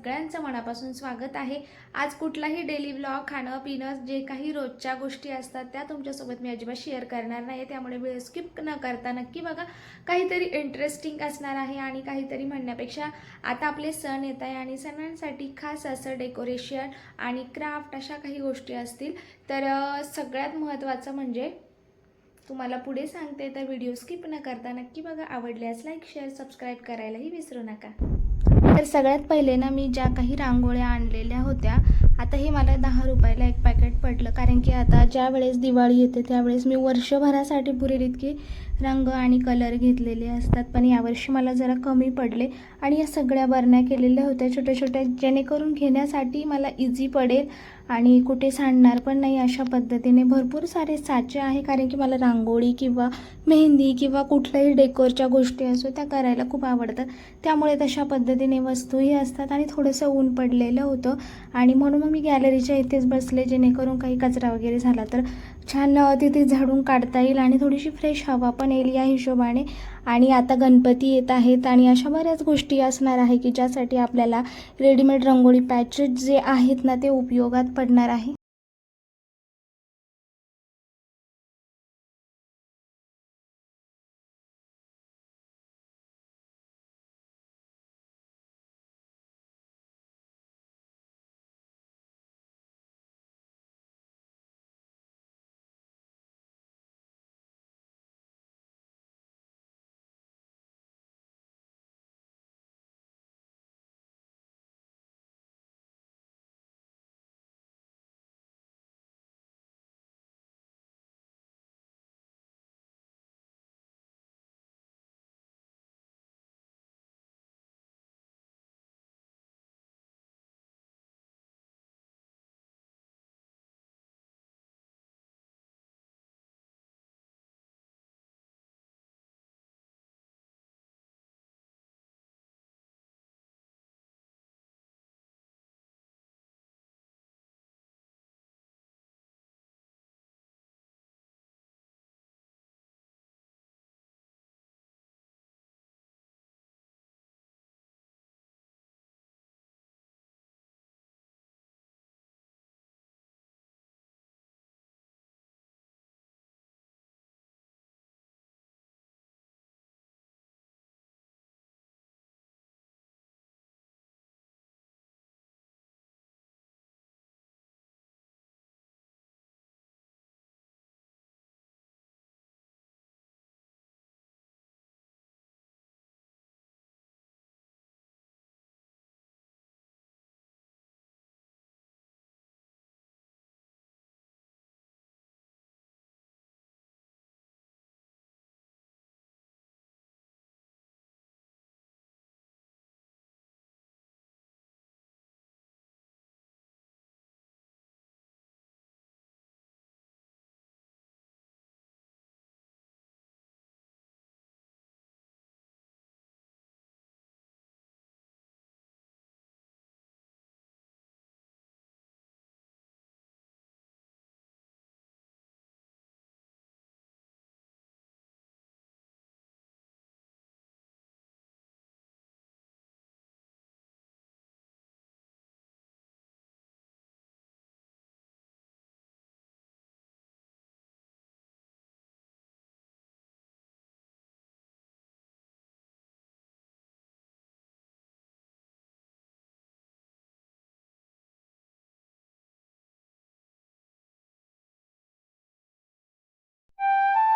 सगळ्यांचं मनापासून स्वागत आहे. आज कुठलाही डेली ब्लॉग खाणं पिणं जे काही रोजच्या गोष्टी असतात त्या तुमच्यासोबत मी अजिबात शेअर करणार नाही त्यामुळे वेळ स्किप न करता नक्की बघा. काहीतरी इंटरेस्टिंग असणार आहे आणि काहीतरी म्हणण्यापेक्षा आता आपले सण येत आहे आणि सणांसाठी खास असं डेकोरेशन आणि क्राफ्ट अशा काही गोष्टी असतील. तर सगळ्यात महत्त्वाचं म्हणजे तुम्हाला पुढे सांगते तर व्हिडिओ स्किप न करता नक्की बघा. आवडल्यास लाईक शेअर सबस्क्राईब करायलाही विसरू नका. तर सगळ्यात पहिले ना मी ज्या काही रांगोळ्या आणलेल्या होत्या आता हे मला दहा रुपयाला एक पॅकेट पडलं कारण की आता ज्या वेळेस दिवाळी येते त्यावेळेस मी वर्षभरासाठी पुरेल इतके रंग आणि कलर घेतलेले असतात. पण यावर्षी मला जरा कमी पडले आणि या सगळ्या बरण्या केलेल्या होत्या छोट्या छोट्या जेणेकरून घेण्यासाठी मला इझी पडेल आणि कुठे सांडणार पण नाही अशा पद्धतीने भरपूर सारे साचे आहे. कारण की मला रांगोळी किंवा मेहंदी किंवा कुठल्याही डेकोरच्या गोष्टी असो त्या करायला खूप आवडतात. त्यामुळे तशा पद्धतीने वस्तूही असतात आणि थोडंसं ऊन पडलेलं होतं. आणि म्हणून मग मी गॅलरीच्या इथेच बसले जेणेकरून काही कचरा वगैरे झाला तर छान तिथे झाडून काढता येईल आणि थोडीशी फ्रेश हवा पण येईल या हिशोबाने. आणि आता गणपती येत आहेत आणि अशा बऱ्याच गोष्टी असणार आहे की ज्यासाठी आपल्याला रेडीमेड रंगोळी पॅचेस जे आहेत ना ते उपयोगात पडणार आहे.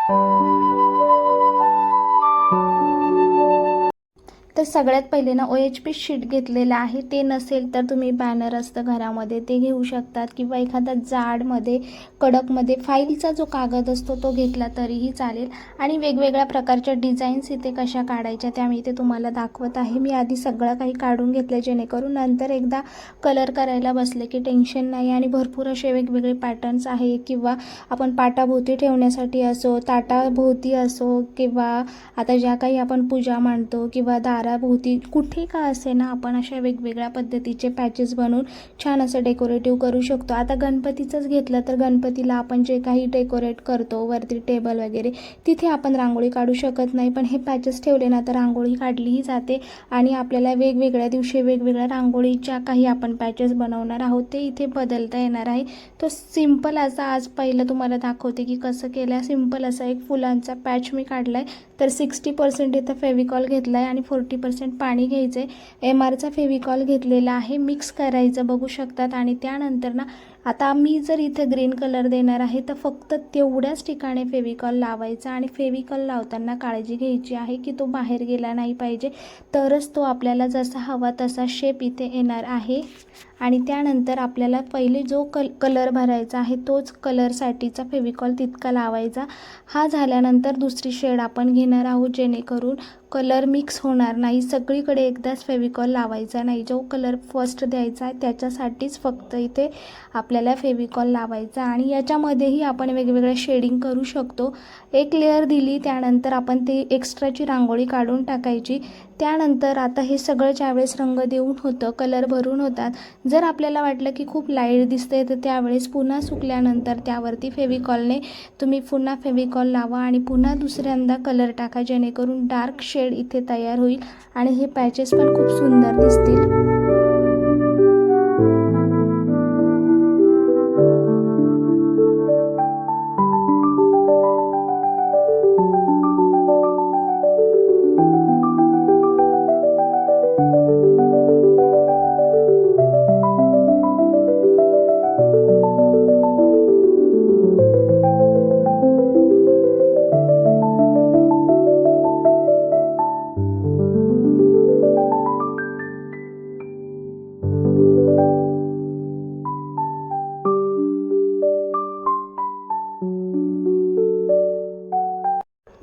तर सगळ्यात पहिले ना ओ एच पी शीट घेतलेलं आहे. ते नसेल तर तुम्ही बॅनर असतं घरामध्ये ते घेऊ शकतात. किंवा एखादा जाडमध्ये कडकमध्ये फाईलचा जो कागद असतो तो घेतला तरीही चालेल. आणि वेगवेगळ्या प्रकारच्या डिझाईन्स इथे कशा काढायच्या त्या मी इथे तुम्हाला दाखवत आहे. मी आधी सगळं काही काढून घेतलं जेणेकरून नंतर एकदा कलर करायला बसले की टेन्शन नाही. आणि भरपूर असे वेगवेगळे पॅटर्न्स आहे किंवा आपण पाटाभोवती ठेवण्यासाठी असो ताटाभोवती असो किंवा आता ज्या काही आपण पूजा मांडतो किंवा दारा घराभोवती कुठे का असे ना आपण अशा वेगवेगळ्या पद्धतीचे पॅचेस बनवून छान असं डेकोरेटिव्ह करू शकतो. आता गणपतीचंच घेतलं तर गणपतीला आपण जे काही डेकोरेट करतो वरती टेबल वगैरे तिथे आपण रांगोळी काढू शकत नाही. पण हे पॅचेस ठेवले ना तर रांगोळी काढलीही जाते आणि आपल्याला वेगवेगळ्या दिवशी वेगवेगळ्या रांगोळीच्या काही आपण पॅचेस बनवणार आहोत ते इथे बदलता येणार आहे. तो सिंपल असा आज पहिलं तुम्हाला दाखवते की कसं केलं सिंपल असा एक फुलांचा पॅच मी काढला आहे तर सिक्स्टी पर्सेंट इथं फेविकॉल घेतला आहे आणि फोर्टी पर्सेंट पाणी घ्यायचं आहे एम आरचा फेविकॉल घेतलेला आहे मिक्स करायचं बघू शकतात. आणि त्यानंतर ना आता मी जर इथे ग्रीन कलर देणार आहे तर फक्त तेवढ्याच ठिकाणी फेविकॉल लावायचा. आणि फेविकॉल लावताना काळजी घ्यायची आहे की तो बाहेर गेला नाही पाहिजे. तरच तो आपल्याला जसा हवा तसा शेप इथे येणार आहे. आणि त्यानंतर आपल्याला पहिले जो कल कलर भरायचा आहे तोच कलरसाठीचा फेविकॉल तितका लावायचा. हा झाल्यानंतर दुसरी शेड आपण घेणार आहोत जेणेकरून कलर मिक्स होणार नाही. सगळीकडे एकदाच फेविकॉल लावायचा नाही. जो कलर फर्स्ट द्यायचा आहे त्याच्यासाठीच फक्त इथे आपल्याला फेविकॉल लावायचा आणि याच्यामध्येही आपण वेगवेगळ्या शेडिंग करू शकतो. एक लेअर दिली त्यानंतर आपण ते एक्स्ट्राची रांगोळी काढून टाकायची. त्यानंतर आता हे सगळं ज्यावेळेस रंग देऊन होतं कलर भरून होतात जर आपल्याला वाटलं की खूप लाइट दिसते तर त्यावेळेस पुन्हा सुकल्यानंतर त्यावरती फेविकॉलने तुम्ही पुन्हा फेविकॉल लावा आणि पुन्हा दुसऱ्यांदा कलर टाका जेणेकरून डार्क शेड इथे तयार होईल. आणि हे पॅचेस पण खूप सुंदर दिसतील.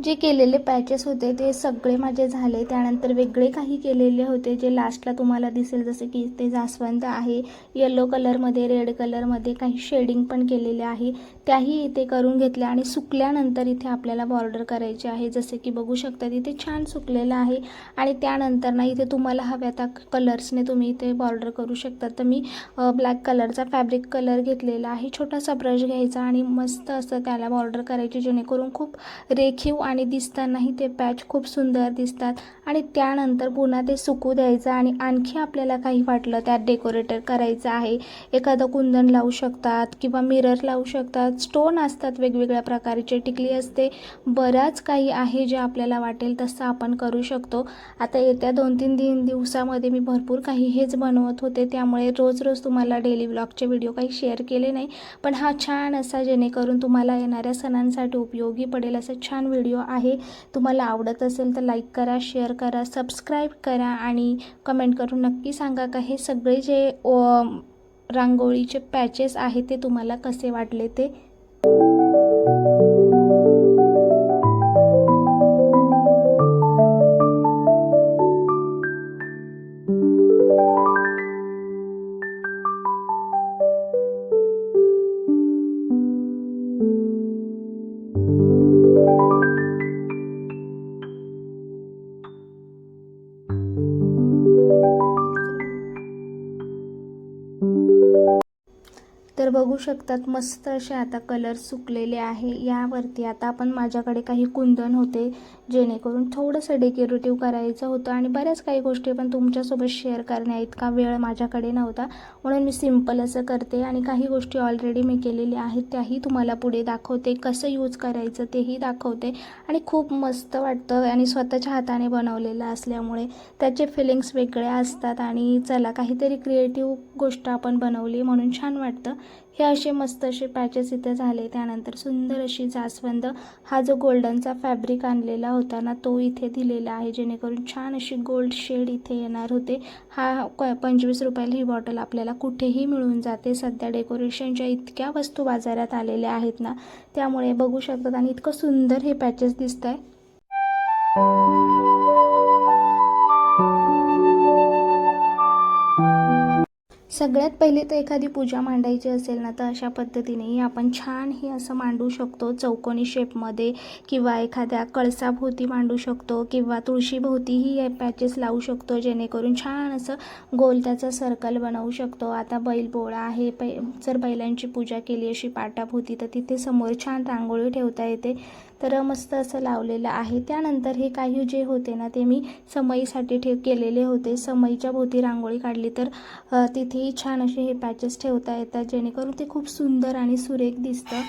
जे केलेले पॅचेस होते ते सगळे माझे झाले. त्यानंतर वेगळे काही केलेले होते जे लास्टला तुम्हाला दिसेल जसे की ते जास्वंद आहे येलो कलरमध्ये रेड कलरमध्ये काही शेडिंग पण केलेले आहे. त्याही इथे करून घेतल्या आणि सुकल्यानंतर इथे आपल्याला बॉर्डर करायचे आहे. जसे की बघू शकता इथे छान सुकलेलं आहे आणि त्यानंतर ना इथे तुम्हाला हव्या त्या कलर्सने तुम्ही इथे बॉर्डर करू शकता. तर मी ब्लॅक कलरचा फॅब्रिक कलर घेतलेला आहे. छोटासा ब्रश घ्यायचा आणि मस्त असं त्याला बॉर्डर करायची जेणेकरून खूप रेखीव आणि दिसतानाही ते पॅच खूप सुंदर दिसतात. आणि त्यानंतर पुन्हा ते सुकू द्यायचं आणि आणखी आपल्याला काही वाटलं त्यात डेकोरेटर करायचं आहे. एखादं कुंदन लावू शकतात किंवा मिरर लावू शकतात. स्टोन असतात वेगवेगळ्या प्रकारचे टिकली असते. बराच काही आहे जे आपल्याला वाटेल तसं आपण करू शकतो. आता येत्या दोन तीन दिन दिवसामध्ये मी भरपूर काही हेच बनवत होते. त्यामुळे रोज रोज तुम्हाला डेली व्लॉगचे व्हिडिओ काही शेअर केले नाही. पण हा छान असा जेणेकरून तुम्हाला येणाऱ्या सणांसाठी उपयोगी पडेल असा छान व्हिडिओ आहे. तुम्हाला आवडत असेल तर लाईक करा शेअर करा सबस्क्राईब करा आणि कमेंट करून नक्की सांगा का हे सगळे जे रांगोळीचे पॅचेस आहे ते तुम्हाला कसे वाटले ते? शकतात. मस्त असे आता कलर सुकलेले आहे. यावरती आता आपण माझ्याकडे काही कुंदन होते जेणेकरून थोडंसं डेकोरेटिव्ह करायचं होतं आणि बऱ्याच काही गोष्टी पण तुमच्यासोबत शेअर करण्या इतका वेळ माझ्याकडे नव्हता. म्हणून मी सिंपल असं करते आणि काही गोष्टी ऑलरेडी मी केलेल्या आहेत त्याही तुम्हाला पुढे दाखवते. कसं यूज करायचं तेही दाखवते. आणि खूप मस्त वाटतं आणि स्वतःच्या हाताने बनवलेलं असल्यामुळे त्याचे फिलिंग्स वेगळे असतात आणि चला काहीतरी क्रिएटिव्ह गोष्ट आपण बनवली म्हणून छान वाटतं. हे असे मस्त असे पॅचेस इथे झाले. त्यानंतर सुंदर अशी जास्वंद हा जो गोल्डनचा फॅब्रिक आणलेला होता ना तो इथे दिलेला आहे. जेणेकरून छान अशी गोल्ड शेड इथे येणार होते. हा क पंचवीस रुपयाला ही बॉटल आपल्याला कुठेही मिळून जाते. सध्या डेकोरेशनच्या इतक्या वस्तू बाजारात आलेल्या आहेत ना त्यामुळे बघू शकतात. आणि इतकं सुंदर हे पॅचेस दिसत आहे सगळ्यात पहिले तर एखादी पूजा मांडायची असेल ना तर अशा पद्धतीने आपण छान हे असं मांडू शकतो. चौकोनी शेपमध्ये किंवा एखाद्या कळसाभोवती मांडू शकतो किंवा तुळशीभोवतीही हे पॅचेस लावू शकतो जेणेकरून छान असं गोल त्याचं सर्कल बनवू शकतो. आता बैलपोळा आहे पै जर बैलांची पूजा केली अशी पाटाभोवती तर तिथे समोर छान रांगोळी ठेवता येते. तर मस्त असं लावलेलं आहे. त्यानंतर हे काही जे होते ना ते मी समईसाठी ठेव केलेले होते. समईच्या भोवती रांगोळी काढली तर तिथेही छान असे हे पॅचेस ठेवता येतात जेणेकरून ते खूप सुंदर आणि सुरेख दिसतं.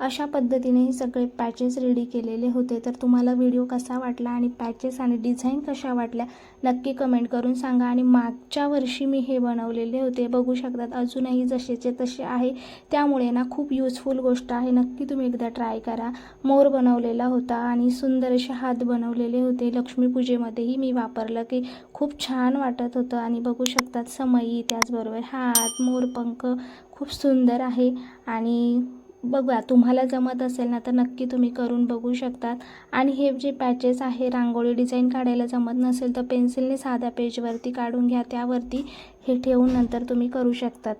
अशा पद्धतीने हे सगळे पॅचेस रेडी केलेले होते. तर तुम्हाला व्हिडिओ कसा वाटला आणि पॅचेस आणि डिझाईन कशा वाटल्या नक्की कमेंट करून सांगा. आणि मागच्या वर्षी मी हे बनवलेले होते. बघू शकतात अजूनही जसेचे तसे आहे. त्यामुळे ना खूप युजफुल गोष्ट आहे. नक्की तुम्ही एकदा ट्राय करा. मोर बनवलेला होता आणि सुंदर असे हात बनवलेले होते. लक्ष्मीपूजेमध्येही मी वापरलं की खूप छान वाटत होतं. आणि बघू शकतात समयी त्याचबरोबर हात मोरपंख खूप सुंदर आहे. आणि बघा तुम्हाला जमत असेल ना तर नक्की तुम्ही करून बघू शकतात. आणि हे जे पॅचेस आहे रांगोळी डिझाईन काढायला जमत नसेल तर पेन्सिलने साध्या पेजवरती काढून घ्या. त्यावरती हे ठेवून नंतर तुम्ही करू शकतात.